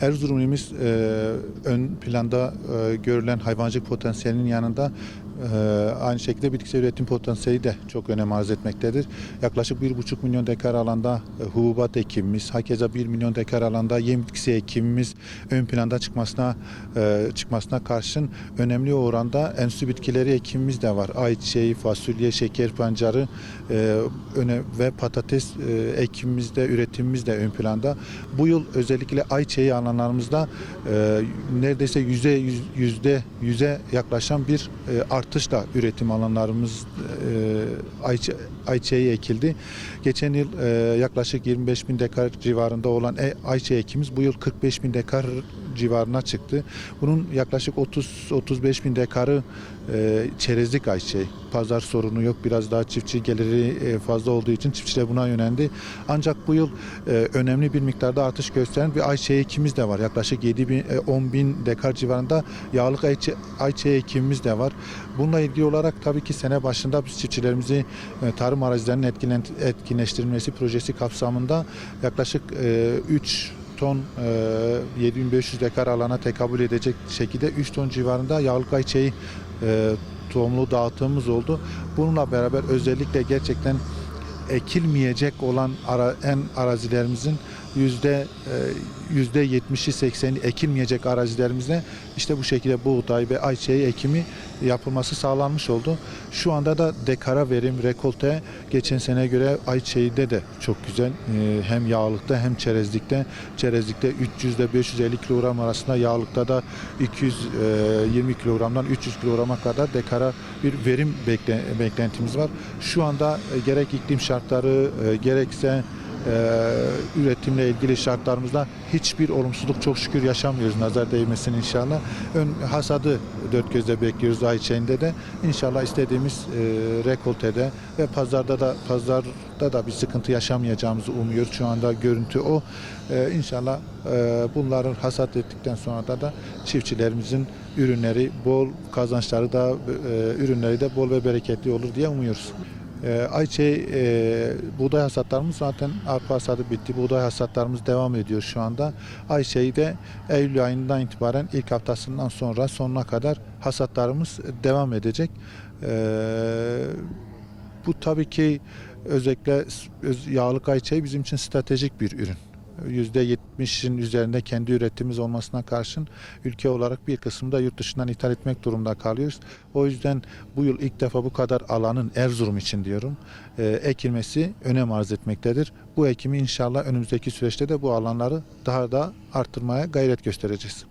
Erzurum e, ön planda e, görülen hayvancılık potansiyelinin yanında e, aynı şekilde bitkisel üretim potansiyeli de çok önem arz etmektedir. Yaklaşık 1,5 milyon dekar alanda e, hububat ekimimiz, hakeza 1 milyon dekar alanda yem bitkisi ekimimiz ön planda çıkmasına e, çıkmasına karşın önemli oranda enstitü bitkileri ekimimiz de var. Ayçiçeği, fasulye, şeker pancarı e, ve patates e, ekimimiz de üretimimiz de ön planda. Bu yıl özellikle ayçiçeği alanlarımızda neredeyse yüzde yüz- yüzde yüze yaklaşan bir e, artışla üretim alanlarımız e, ayçi- ayçiçeği ekildi. Geçen yıl e, yaklaşık 25 bin dekar civarında olan e, ayçiçeği ekimiz bu yıl 45 bin dekar civarına çıktı. Bunun yaklaşık 30-35 bin dekarı e, çerezlik ayçiçeği. Pazar sorunu yok. Biraz daha çiftçi geliri e, fazla olduğu için çiftçiler buna yöneldi. Ancak bu yıl e, önemli bir miktarda artış gösteren bir ayçiçeği ekimimiz de var. Yaklaşık 7 bin, e, 10 bin dekar civarında yağlık ayçi- ayçiçeği ekimimiz de var. Bununla ilgili olarak tabii ki sene başında biz çiftçilerimizi e, tarım arazilerinin etkinleştirilmesi projesi kapsamında yaklaşık e, 3 ton e, 7500 dekar alana tekabül edecek şekilde 3 ton civarında yağlık ayçiçeği e, tohumlu dağıtımımız oldu. Bununla beraber özellikle gerçekten ekilmeyecek olan ara, en arazilerimizin yüzde e, yüzde 70'i 80'i ekilmeyecek arazilerimizde işte bu şekilde buğday ve ayçiçeği ekimi yapılması sağlanmış oldu. Şu anda da dekara verim, rekolte geçen sene göre ayçiçeğinde de çok güzel. E, hem yağlıkta hem çerezlikte. Çerezlikte 300 ile 550 kilogram arasında yağlıkta da 220 kilogramdan 300 kilograma kadar dekara bir verim bekle, beklentimiz var. Şu anda e, gerek iklim şartları e, gerekse e, üretimle ilgili şartlarımızda hiçbir olumsuzluk çok şükür yaşamıyoruz. Nazar değmesin inşallah. Ön hasadı dört gözle bekliyoruz ayçiçeğinde de. İnşallah istediğimiz e, rekoltede ve pazarda da pazarda da bir sıkıntı yaşamayacağımızı umuyoruz. Şu anda görüntü o. E, inşallah e, bunların hasat ettikten sonra da, da çiftçilerimizin ürünleri bol kazançları da e, ürünleri de bol ve bereketli olur diye umuyoruz. E, ayçiçeği e, buğday hasatlarımız zaten arpa hasadı bitti. Buğday hasatlarımız devam ediyor şu anda. Ayçiçeği de Eylül ayından itibaren ilk haftasından sonra sonuna kadar hasatlarımız devam edecek. E, bu tabii ki özellikle öz- yağlık ayçiçeği bizim için stratejik bir ürün. %70'in üzerinde kendi üretimimiz olmasına karşın ülke olarak bir kısmını da yurt dışından ithal etmek durumunda kalıyoruz. O yüzden bu yıl ilk defa bu kadar alanın Erzurum için diyorum e, ekilmesi önem arz etmektedir. Bu ekimi inşallah önümüzdeki süreçte de bu alanları daha da arttırmaya gayret göstereceğiz.